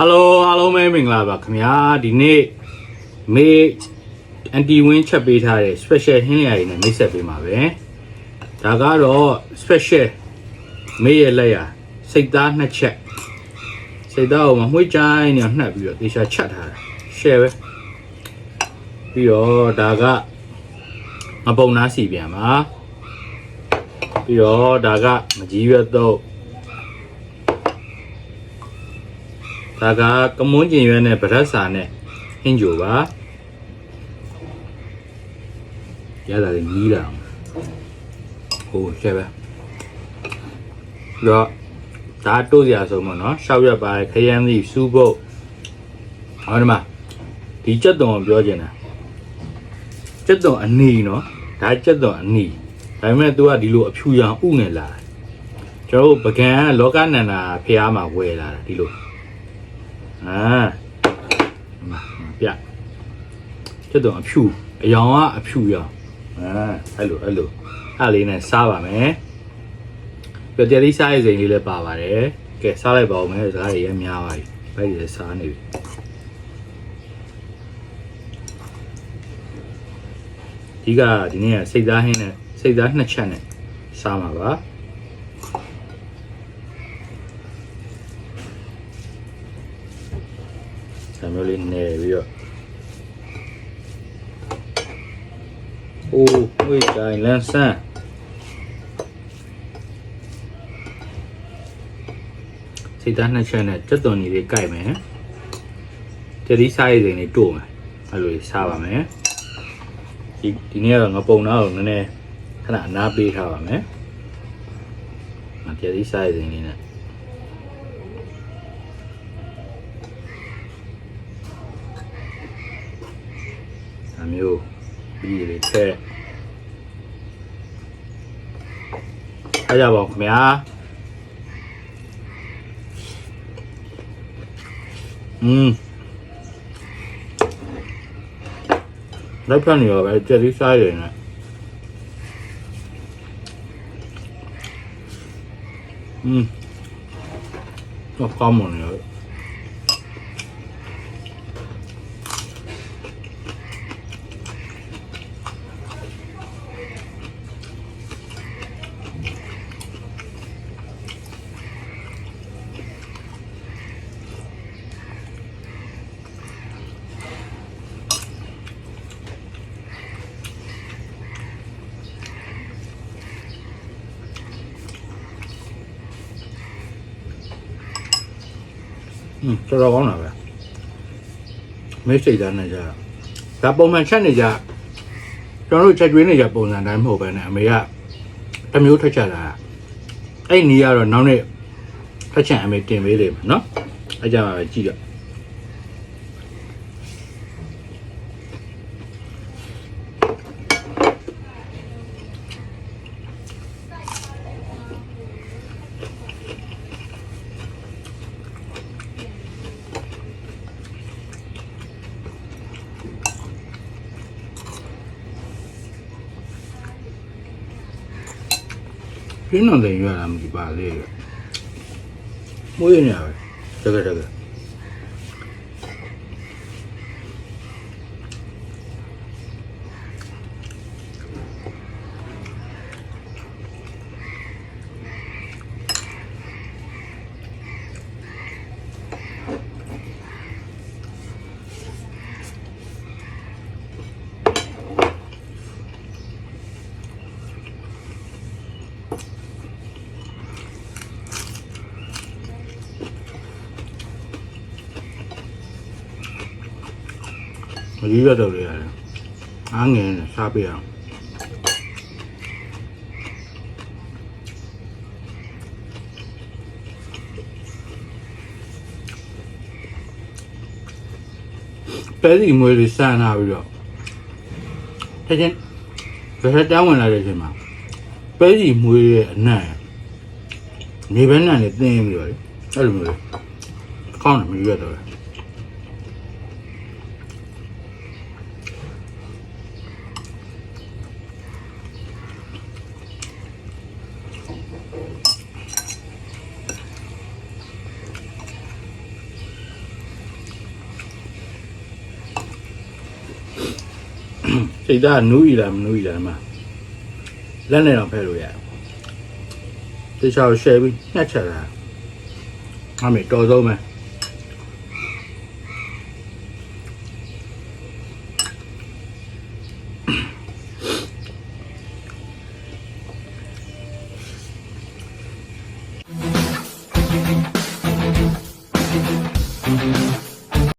ဟယ်လိုအားလုံးပဲမင်္ဂလာပါခင်ဗျာဒီနေ့မေအန်တီဝင်းချက်ပေးထားတဲ့ special ဟင်းလျာတွေနဲ့မိတ်ဆက်ပေးမှာပဲဒါကတော့ special မေရဲ့လက်ရစိတ်သားနှစ်ချက်စိတ်သားကိုမမှွေးချိုင်းနေအောင်နှက်ပြီးတော့တေချာချက်ထားတာ share ပဲပြီးတော့ဒါကငပုံနာစီပြန်ပါပြီးတော့ဒါကမကြီးရွက်တော့ ဒါကကမွန်းကျင်ရွက်နဲ့ဗရက်စာနဲ့ဟင်းကြိုပါရတာလေနီးလာအောင်ဟိုရှက်ပဲတော့ဒါတိုးစရာဆုံးမနော်ရှောက်ရက်ပါခရမ်းသီးစူးပုတ်ဟောဒီမှာဒီကြက်တုံကိုပြောချင်တာကြက်တုံအနီနော်ဒါကြက်တုံအနီဒါပေမဲ့ तू ကဒီလိုအဖြူရောင်ဥနေလာကျွန်တော်တို့ပကံကလောကနန္ဒာဖះမှာဝယ်လာတာဒီလို အာมาပြကျွတ်တော့အဖြူအယောင်ကအဖြူရောင်အာအဲ့လိုအဲ့လိုအဲ့လေးနဲ့စားပါမယ်ပြကြလေးစားရစိန်လေးလည်းပါပါတယ်ကဲစားလိုက်ပါဦးမယ်စကားတွေရများပါပြီဘယ်ဒီလဲစားနေပြီဒီကဒီနေ့ကစိတ်သားဟင်းနဲ့စိတ်သားနှစ်ချက်နဲ့စားမှာပါ မျိုးလေးနေပြီးတော့အိုးဝေးကြိုင်လန်းဆန်းစိတ်သားနှစ်ချက်နဲ့ကြက်သွန်ကြီးလေးကြိုက်မယ်တတိစားရည်စိန်လေးတို့မယ်အဲ့လိုလေးစားပါမယ်ဒီဒီနေ့ကတော့ငပုံသားကိုနည်းနည်းခဏအနားပေးထားပါမယ်ငါတတိစားရည်စိန်လေးနဲ့ အမျိုးပြီးရထက်အားကြပါဦးခင်ဗျာอืมလက်ဖက်နေရောပဲကြက်လေး อืมတော်တော်ကောင်းတာပဲမိတ်စိတ်သားနဲ့ကြဒါပုံမှန်ချက်နေကြကျွန်တော်တို့ချက်ကျွေးနေကြပုံစံတိုင်းမဟုတ်ပဲနဲ့အမေကတမျိုးထွက်ချက်လာအဲ့နီးကတော့နောက်နေ့ထွက်ချက်အမေတင်ပေးလိမ့်မယ်နော်အဲ့ကြမှာပဲကြည့်တော့ ပြင်းတော့လည်းရွရတာမကြည့်ပါလေမွေးနေရပဲတကယ်တကယ် မကြီးရတော့လေရတယ်အားငယ်နဲ့စားပြရအောင်ပဲဒီမွေးလေးစမ်းလာပြီးတော့တကယ်ဘယ်တောင်းဝင်လာတဲ့အချိန်မှာ ပဲကြီးမွေးရဲ့အနံ့မြေပဲနံ့နဲ့တင်းပြီးတော့လေအဲ့လိုမျိုးလေကောင်းတယ်မရွက်တော့လေစိတ်ဓာတ်နူးရလားမနူးရလားမှာ လက်နဲ့တော့ဖဲလို့ရတယ်တခြားရှယ်ပြီးညှက်ချက်တာအမေတော်ဆုံးပဲ